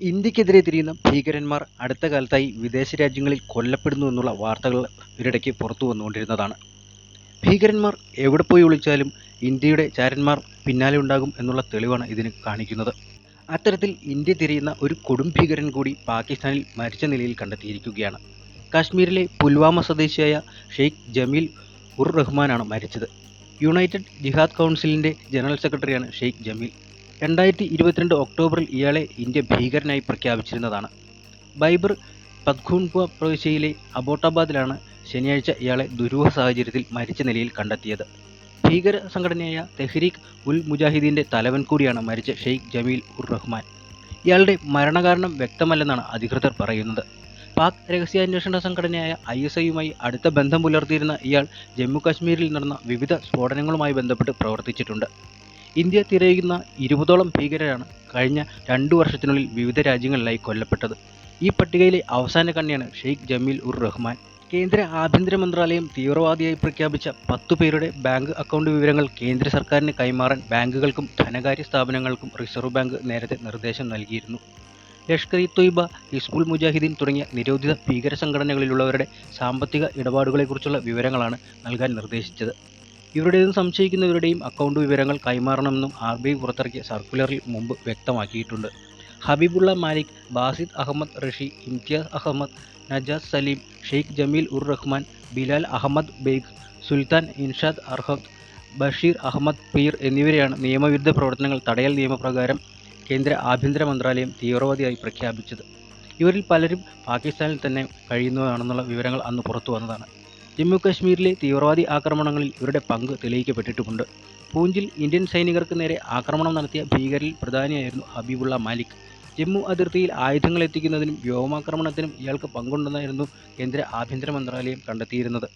ഇന്ത്യക്കെതിരെ തിരിയുന്ന ഭീകരന്മാർ അടുത്ത കാലത്തായി വിദേശ രാജ്യങ്ങളിൽ കൊല്ലപ്പെടുന്നു എന്നുള്ള വാർത്തകൾ ഒരിടയ്ക്ക് പുറത്തു വന്നുകൊണ്ടിരുന്നതാണ്. ഭീകരന്മാർ എവിടെ പോയി ഒളിച്ചാലും ഇന്ത്യയുടെ ചാരന്മാർ പിന്നാലെ ഉണ്ടാകും എന്നുള്ള തെളിവാണ് ഇതിന് കാണിക്കുന്നത്. അത്തരത്തിൽ ഇന്ത്യ തിരിയുന്ന ഒരു കൊടും ഭീകരൻ കൂടി പാകിസ്ഥാനിൽ മരിച്ച നിലയിൽ കണ്ടെത്തിയിരിക്കുകയാണ്. കാശ്മീരിലെ പുൽവാമ സ്വദേശിയായ ഷെയ്ഖ് ജമീൽ ഉർ റഹ്മാനാണ് മരിച്ചത്. യുണൈറ്റഡ് ജിഹാദ് കൗൺസിലിന്റെ ജനറൽ സെക്രട്ടറിയാണ് ഷെയ്ഖ് ജമീൽ. രണ്ടായിരത്തി ഇരുപത്തിരണ്ട് ഒക്ടോബറിൽ ഇയാളെ ഇന്ത്യ ഭീകരനായി പ്രഖ്യാപിച്ചിരുന്നതാണ്. ബൈബർ പത്ഖൂൺപ പ്രവിശ്യയിലെ അബോട്ടാബാദിലാണ് ശനിയാഴ്ച ഇയാളെ ദുരൂഹ സാഹചര്യത്തിൽ മരിച്ച നിലയിൽ കണ്ടെത്തിയത്. ഭീകര സംഘടനയായ തെഹ്രീഖ് ഉൽ മുജാഹിദീന്റെ തലവൻ കൂടിയാണ് മരിച്ച ഷെയ്ഖ് ജമീൽ ഉർ റഹ്മാൻ. ഇയാളുടെ മരണകാരണം വ്യക്തമല്ലെന്നാണ് അധികൃതർ പറയുന്നത്. പാക് രഹസ്യാന്വേഷണ സംഘടനയായ ഐ എസ് ഐയുമായി അടുത്ത ബന്ധം പുലർത്തിയിരുന്ന ഇയാൾ ജമ്മു കാശ്മീരിൽ നടന്ന വിവിധ സ്ഫോടനങ്ങളുമായി ബന്ധപ്പെട്ട് പ്രവർത്തിച്ചിട്ടുണ്ട്. ഇന്ത്യ തിരയുന്ന ഇരുപതോളം ഭീകരരാണ് കഴിഞ്ഞ രണ്ടു വർഷത്തിനുള്ളിൽ വിവിധ രാജ്യങ്ങളിലായി കൊല്ലപ്പെട്ടത്. ഈ പട്ടികയിലെ അവസാന കണ്ണിയാണ് ഷെയ്ഖ് ജമീൽ ഉർ റഹ്മാൻ. കേന്ദ്ര ആഭ്യന്തര മന്ത്രാലയം തീവ്രവാദിയായി പ്രഖ്യാപിച്ച പത്തു പേരുടെ ബാങ്ക് അക്കൗണ്ട് വിവരങ്ങൾ കേന്ദ്ര സർക്കാരിന് കൈമാറാൻ ബാങ്കുകൾക്കും ധനകാര്യ സ്ഥാപനങ്ങൾക്കും റിസർവ് ബാങ്ക് നേരത്തെ നിർദ്ദേശം നൽകിയിരുന്നു. ലഷ്കർ ഇ തൊയ്ബ ഹിസ്ബുൾ മുജാഹിദ്ദീൻ തുടങ്ങിയ നിരോധിത ഭീകര സംഘടനകളിലുള്ളവരുടെ സാമ്പത്തിക ഇടപാടുകളെക്കുറിച്ചുള്ള വിവരങ്ങളാണ് നൽകാൻ നിർദ്ദേശിച്ചത്. ഇവരുടേതും സംശയിക്കുന്നവരുടെയും അക്കൗണ്ട് വിവരങ്ങൾ കൈമാറണമെന്നും ആർ ബി ഐ പുറത്തിറക്കിയ സർക്കുലറിൽ മുമ്പ് വ്യക്തമാക്കിയിട്ടുണ്ട്. ഹബീബുള്ള മാലിക് ബാസിദ് അഹമ്മദ് റഷി ഇംതിയാസ് അഹമ്മദ് നജാസ് സലീം ഷെയ്ഖ് ജമീൽ ഉർ റഹ്മാൻ ബിലാൽ അഹമ്മദ് ബെയ്ഗ് സുൽത്താൻ ഇൻഷാദ് അർഹദ് ബഷീർ അഹമ്മദ് പീർ എന്നിവരെയാണ് നിയമവിരുദ്ധ പ്രവർത്തനങ്ങൾ തടയൽ നിയമപ്രകാരം കേന്ദ്ര ആഭ്യന്തര മന്ത്രാലയം തീവ്രവാദിയായി പ്രഖ്യാപിച്ചത്. ഇവരിൽ പലരും പാകിസ്ഥാനിൽ തന്നെ കഴിയുന്നതാണെന്നുള്ള വിവരങ്ങൾ അന്ന് പുറത്തു വന്നതാണ്. ജമ്മു കാശ്മീരിലെ തീവ്രവാദി ആക്രമണങ്ങളിൽ ഇവരുടെ പങ്ക് തെളിയിക്കപ്പെട്ടിട്ടുമുണ്ട്. പൂഞ്ചിൽ ഇന്ത്യൻ സൈനികർക്ക് നേരെ ആക്രമണം നടത്തിയ ഭീകരിൽ പ്രധാനിയായിരുന്നു ഹബീബുള്ള മാലിക്. ജമ്മു അതിർത്തിയിൽ ആയുധങ്ങൾ എത്തിക്കുന്നതിനും വ്യോമാക്രമണത്തിനും ഇയാൾക്ക് പങ്കുണ്ടെന്നായിരുന്നു കേന്ദ്ര ആഭ്യന്തര മന്ത്രാലയം കണ്ടെത്തിയിരുന്നത്.